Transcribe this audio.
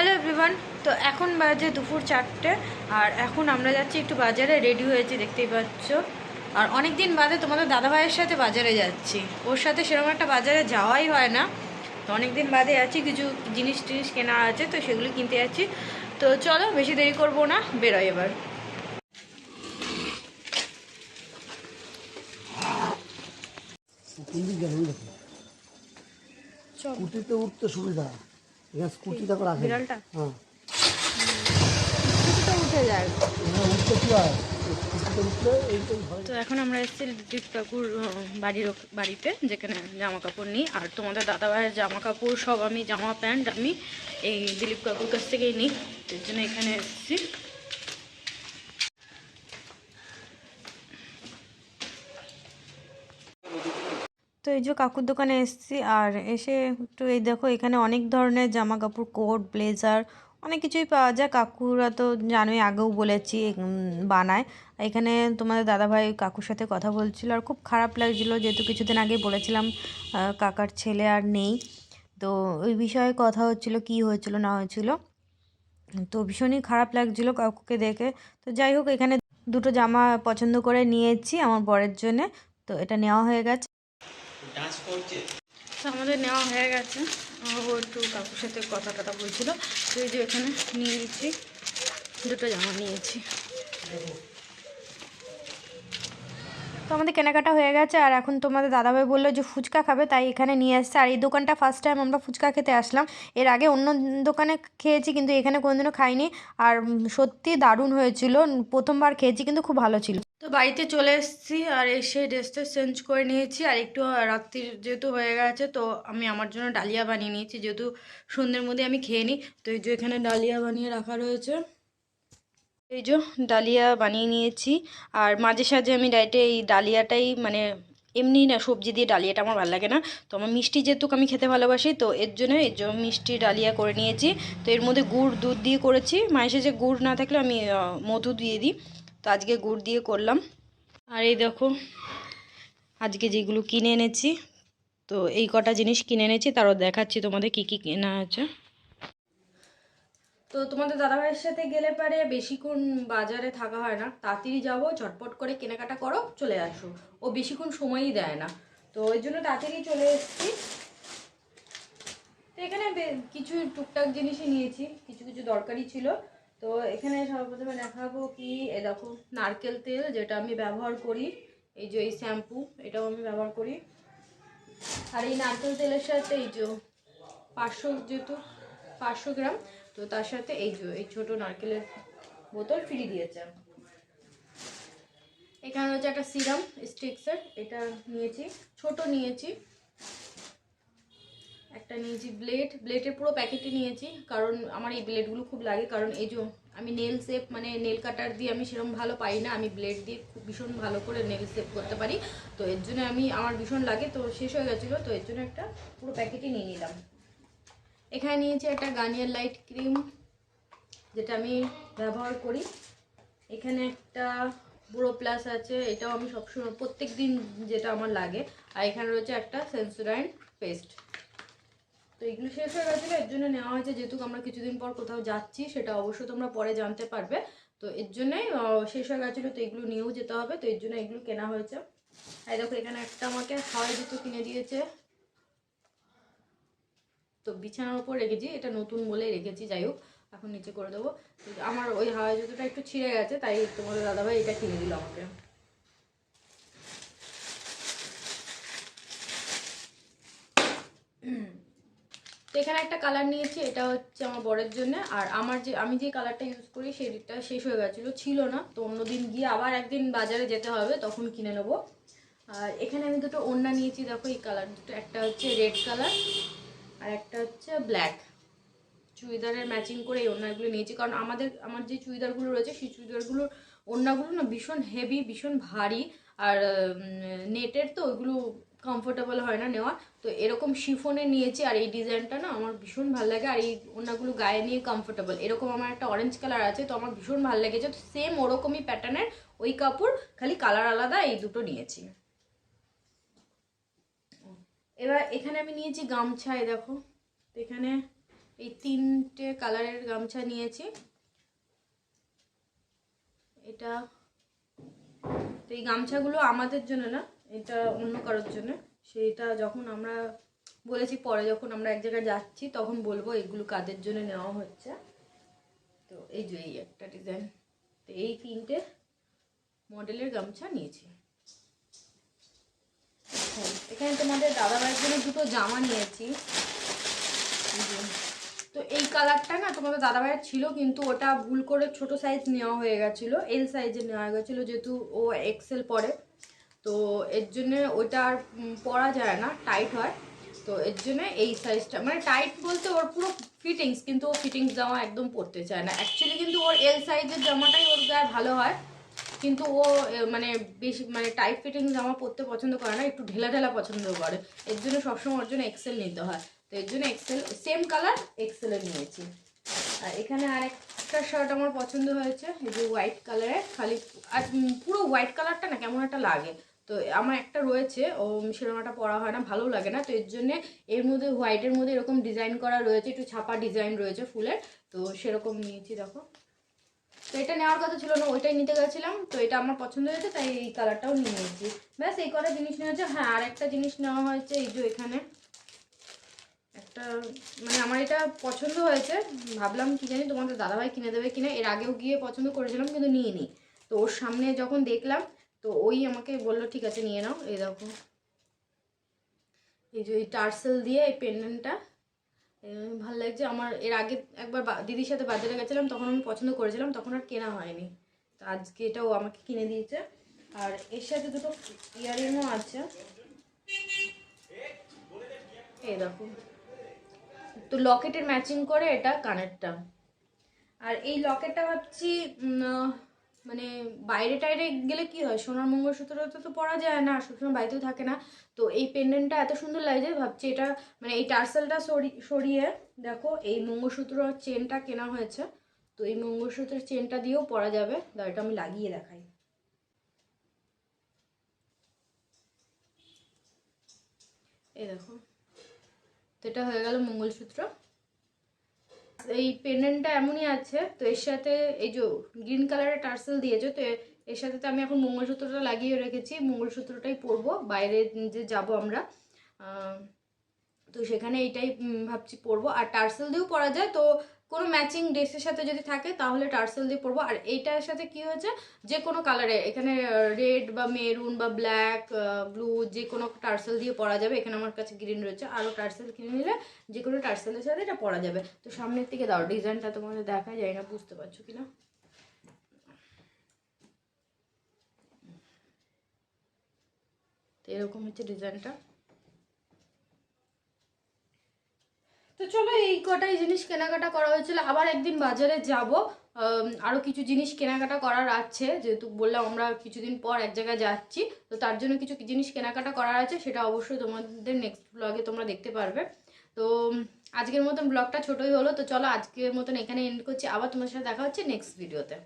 Hello everyone তো এখন বাজে দুপুর চারটে আর এখন আমরা যাচ্ছি একটু বাজারে রেডি হয়েছি দেখতেই পাচ্ছ। আর অনেক দিন বাদে তোমাদের দাদাভাইয়ের সাথে বাজারে যাচ্ছি। ওর সাথে সেরকম একটা বাজারে যাওয়াই হয় না। তো অনেক দিন বাদে যাচ্ছি কিছু জিনিস টিনিস কেনা আছে তো সেগুলো কিনতে যাচ্ছি। তো চলো বেশি দেরি করব না বেরোয় এবার। স্কুটিতে উঠতে সুবিধা। এখানে স্কুটি দেখো রাখে বিড়ালটা? হ্যাঁ। তো উঠে যায়। উঠতে কি হয়? স্কুটিতে উঠলে এইটাই তো এখন আমরা এসেছি দীপ কাকুর বাড়ির বাড়িতে যেখানে জামা কাপড় নিই। আর তোমাদের দাদা ভাইয়ের জামা কাপড় সব আমি জামা প্যান্ট আমি এই দিলীপ কাকুর কাছ থেকেই নিই। এর জন্য এখানে এসেছি। তো এই যে কাকুর দোকানে এসেছি, আর এসে একটু এই দেখো এখানে অনেক ধরনের জামা কাপড় কোট, ব্লেজার অনেক কিছুই পাওয়া যায়। কাকুরা তো জানোই, আগেও বলেছি বানায়। এখানে তোমাদের দাদাভাই কাকুর সাথে কথা বলছিল আর খুব খারাপ লাগছিল। যেহেতু কিছুদিন আগে বলেছিলাম কাকার ছেলে আর নেই। তো ওই বিষয়ে কথা হচ্ছিল, কি হয়েছিল, না হয়েছিল। তো ভীষণই খারাপ লাগছিল কাকুকে দেখে। তো যাই হোক, এখানে দুটো জামা পছন্দ করে নিয়েছি আমার বরের জন্যে। তো এটা নেওয়া হয়ে গেছে। তো আমাদের নেওয়া হয়ে গেছে। ও একটু কাকুর সাথে কথা কথা বলছিল। তো এই যে এখানে নিয়ে নিচ্ছি। দুটো জামা নিয়েছি। তো আমাদের কেনাকাটা হয়ে গেছে, আর এখন তোমাদের দাদাভাই বলল যে ফুচকা খাবে, তাই এখানে নিয়ে আসছে। আর এই দোকানটা ফার্স্ট টাইম আমরা ফুচকা খেতে আসলাম। এর আগে অন্য দোকানে খেয়েছি, কিন্তু এখানে কোনোদিনও খাইনি। আর সত্যি দারুণ হয়েছিল। প্রথমবার খেয়েছি, কিন্তু খুব ভালো ছিল। তো বাড়িতে চলে এসেছি, আর এসে ড্রেসটা চেঞ্জ করে নিয়েছি। আর একটু রাত্রির যেহেতু হয়ে গেছে, তো আমি আমার জন্য ডালিয়া বানিয়ে নিয়েছি। যেহেতু সন্ধ্যের মধ্যে আমি খেয়ে নিই তো এই যে এখানে ডালিয়া বানিয়ে রাখা রয়েছে। এই যে ডালিয়া বানিয়ে নিয়েছি। আর মাঝে সাঝে আমি ডাইটে এই ডালিয়াটাই মানে এমনি না সবজি দিয়ে ডালিয়াটা আমার ভালো লাগে না। তো আমার মিষ্টি যেহেতু আমি খেতে ভালোবাসি, তো এর জন্য এই জন্য মিষ্টি ডালিয়া করে নিয়েছি। তো এর মধ্যে গুড়, দুধ দিয়ে করেছি। মায়ের যে গুড় না থাকলে আমি মধু দিয়ে দিই। তো আজকে গুড় দিয়ে করলাম। আর এই দেখো, আজকে যেগুলো কিনে এনেছি, তো এই কটা জিনিস কিনে এনেছি, তারও দেখাচ্ছি তোমাদের কি কি কেনা আছে। তো তোমাদের দাদাভাইয়ের সাথে গেলে পারে বেশিক্ষণ বাজারে থাকা হয় না। তাড়াতাড়ি যাব ঝটপট করে কেনাকাটা করো, চলে আসো। ও বেশিক্ষণ সময়ই দেয় না। তো ওই জন্য তাড়াতাড়ি চলে এসেছি। তো এখানে কিছু টুকটাক জিনিসই নিয়েছি, কিছু কিছু দরকারি ছিল। তো এখানে সর্বপ্রথমে দেখাবো কি, এ দেখো নারকেল তেল যেটা আমি ব্যবহার করি, এই যে এই শ্যাম্পু, এটাও আমি ব্যবহার করি। আর এই নারকেল তেলের সাথে এই যে পাঁচশো যেহেতু, পাঁচশো গ্রাম তো তার সাথে এই এই ছোট নারকেলের বোতল ফ্রি দিয়েছে। এখানে হচ্ছে একটা সিরাম স্টিক্সের, এটা নিয়েছি, ছোট নিয়েছি। একটা নিয়েছি ব্লেড, ব্লেডের পুরো প্যাকেটই নিয়েছি, কারণ আমার এই ব্লেডগুলো খুব লাগে, কারণ এই যে আমি নেল সেপ মানে নেল কাটার দিয়ে আমি সেরকম ভালো পাই না, আমি ব্লেড দিয়ে খুব ভীষণ ভালো করে নেল সেপ করতে পারি। তো এর জন্য আমি, আমার ভীষণ লাগে, তো শেষ হয়ে গেছিল, তো এর জন্য একটা পুরো প্যাকেটই নিয়ে নিলাম। এখানে নিয়েছি একটা গার্নিয়ার লাইট ক্রিম যেটা আমি ব্যবহার করি। এখানে একটা বুড়ো প্লাস আছে, এটাও আমি সবসময় প্রত্যেক দিন যেটা আমার লাগে। আর এখানে রয়েছে একটা সেন্সোডাইন পেস্ট তো এগুলো শেষ হয়ে গেছিল, এর জন্য নেওয়া হয়েছে, যেহেতু আমরা কিছুদিন পর কোথাও যাচ্ছি, সেটা অবশ্য তোমরা পরে জানতে পারবে। তো এর জন্যই শেষ হয়ে গেছিল, তো এগুলো নিয়েও যেতে হবে, তো এর জন্য এগুলো কেনা হয়েছে। আর দেখো, এখানে একটা আমাকে হাওয়াই জুতো কিনে দিয়েছে। তো বিছানার উপর রেখেছি, এটা নতুন বলে রেখেছি, যাই হোক, এখন নিচে করে দেবো। আমার ওই হাওয়াই জুতোটা একটু ছিঁড়ে গেছে, তাই তোমাদের দাদাভাই এটা কিনে দিল আমাকে। তো এখানে একটা কালার নিয়েছি, এটা হচ্ছে আমার বরের জন্য, আর আমার যে, আমি যে কালারটা ইউজ করি সেটা শেষ হয়ে গেছিল, ছিল না। তো অন্যদিন গিয়ে আবার একদিন বাজারে যেতে হবে, তখন কিনে নেব। আর এখানে আমি দুটো ওড়না নিয়েছি, দেখো এই কালার দুটো, একটা হচ্ছে রেড কালার আর একটা হচ্ছে ব্ল্যাক চুড়িদারের ম্যাচিং করে এই ওড়নাগুলো নিয়েছি। কারণ আমাদের, আমার যে চুড়িদারগুলো রয়েছে, সেই চুড়িদারগুলোর ওড়নাগুলো না ভীষণ হেভি ভীষণ ভারী। আর নেটের তো ওইগুলো কমফোর্টেবল হয় না নেওয়া তো এরকম শিফনে নিয়েছি আর এই ডিজাইনটা না আমার ভীষণ ভালো লাগে। আর এই ওড়নাগুলো গায়ে নিয়ে কমফোর্টেবল এরকম আমার একটা অরেঞ্জ কালার আছে, তো আমার ভীষণ ভালো লেগেছে। তো সেম ওরকমই প্যাটার্নের ওই কাপড়, খালি কালার আলাদা, এই দুটো নিয়েছি। এবার এখানে আমি নিয়েছি গামছা, এই দেখো। এখানে এই তিনটে কালারের গামছা নিয়েছি। এটা, তো এই গামছাগুলো আমাদের জন্য না, এটা অন্য কারোর জন্য। সেইটা যখন আমরা বলেছি, পরে যখন আমরা এক জায়গায় যাচ্ছি, তখন বলব এগুলো কাদের জন্য নেওয়া হচ্ছে। তো এই যে, এই একটা ডিজাইন তো এই তিনটে মডেলের গামছা নিয়েছি। এখানে তোমাদের দাদাভাইয়ের জন্য দুটো জামা নিয়েছি। তো এই কালারটা না তোমাদের দাদাভাইয়ের ছিল, কিন্তু ওটা ভুল করে ছোট সাইজ নেওয়া হয়ে গেছিল এল সাইজে নেওয়া হয়ে গেছিল, যেহেতু ও এক্সেল পরে তো এর জন্য ওটা আর পরা যায় না টাইট হয়। তো এর জন্য এই সাইজটা মানে টাইট বলতে ওর পুরো ফিটিংস কিন্তু ও ফিটিংস জামা একদম পরতে চায় না। অ্যাকচুয়ালি কিন্তু ওর এল সাইজের জামাটাই ওর গায়ে ভালো হয়। কিন্তু ও মানে বেশি মানে টাইট ফিটিং জামা পরতে পছন্দ করে না, একটু ঢেলা ঢেলা পছন্দ করে। এর জন্য সবসময় ওর জন্য এক্সেল নিতে হয়। তো এর জন্য এক্সেল সেম কালার এক্সেলে নিয়েছি। আর এখানে আরেকটা শার্ট আমার পছন্দ হয়েছে, এই যে হোয়াইট কালারের খালি আর পুরো হোয়াইট কালারটা না কেমন একটা লাগে। তো আমার একটা রয়েছে, ও সেরকম একটা পরা হয় না ভালো লাগে না। তো এর জন্যে এর মধ্যে হোয়াইটের মধ্যে এরকম ডিজাইন করা রয়েছে, একটু ছাপা ডিজাইন রয়েছে ফুলের। তো সেরকম নিয়েছি, দেখো। তো এটা নেওয়ার কথা ছিল না, ওইটাই নিতে গেছিলাম। তো এটা আমার পছন্দ হয়েছে, তাই এই কালারটাও নিয়ে নিয়েছি। ব্যাস, এই কটা জিনিস নেওয়া হয়েছে। হ্যাঁ আর একটা জিনিস নেওয়া হয়েছে, এই যে এখানে। একটা মানে আমার এটা পছন্দ হয়েছে। ভাবলাম, কি জানি তোমাদের দাদাভাই কিনে দেবে কিনা। এর আগেও গিয়ে পছন্দ করেছিলাম, কিন্তু নিয়ে নিই তো ওর সামনে যখন দেখলাম, তো ওই আমাকে বলল, ঠিক আছে, নিয়ে নাও। এই দেখো। এই যে এই টার্সেল দিয়ে এই পেন্ডেন্টটা ভালো লাগছে। আমার এর আগে একবার দিদির সাথে বাজারে গেছিলাম, তখন আমি পছন্দ করেছিলাম, তখন আর কেনা হয়নি। তো আজকে এটাও আমাকে কিনে দিয়েছে। আর এর সাথে দুটো ইয়ারিংও আছে। এই দেখো। তো লকেটের ম্যাচিং করে এটা কানেরটা। আর এই লকেটটা ভাবছি মানে বাইরে টাইরে গেলে কি হয়? সোনার মঙ্গলসূত্র তো পরা যায় না, সবসময় বাড়িতেও থাকে না। তো এই পেন্ডেন্টটা এত সুন্দর লাগছে, ভাবছি এটা মানে এই টার্সেলটা সরি, সরিয়ে দেখো, এই মঙ্গলসূত্র চেনটা কেনা হয়েছে। তো এই মঙ্গলসূত্রের চেনটা দিয়েও পরা যাবে। এটা আমি লাগিয়ে দেখাই। এই দেখো। তো এটা হয়ে গেল মঙ্গলসূত্র। এই পেন্ডেন্টটা এমনই আছে, তো এর সাথে এই যে গ্রিন কালারের টার্সেল দিয়েছে, তো এর সাথে তো আমি এখন মঙ্গলসূত্রটা লাগিয়ে রেখেছি, মঙ্গলসূত্রটাই পরবো, বাইরে যে যাব আমরা। তো সেখানে এইটাই ভাবছি পরবো। আর টার্সেল দিয়েও পরা যায়, তো কোনো ম্যাচিং ড্রেসের সাথে যদি থাকে, তাহলে টার্সেল দিয়ে পরবো। আর এইটার সাথে কি হয়েছে? যে কোনো কালারে এখানে রেড বা মেরুন বা ব্ল্যাক ব্লু যে কোনো টার্সেল দিয়ে পরা যাবে। এখানে আমার কাছে গ্রিন রয়েছে। আরও টার্সেল কিনে নিলে যে কোনো টার্সেলের সাথে এটা পরা যাবে। তো সামনের থেকে দাও, ডিজাইনটা তোমাদের দেখা যায় না, বুঝতে পারছ কি না তো এরকম হচ্ছে ডিজাইনটা তো চলো এই কটাই জিনিস কেনাকাটা করা হয়েছিল। আবার একদিন বাজারে যাব আরও কিছু জিনিস কেনাকাটা করার আছে। যেহেতু বললাম আমরা কিছুদিন পর এক জায়গায় যাচ্ছি, তো তার জন্য কিছু জিনিস কেনাকাটা করার আছে সেটা অবশ্যই তোমাদের নেক্সট ব্লগে তোমরা দেখতে পারবে। তো আজকের মতন ব্লগটা ছোটই হলো, তো চলো আজকের মতন এখানে এন্ড করছি। আবার তোমার সাথে দেখা হচ্ছে নেক্সট ভিডিওতে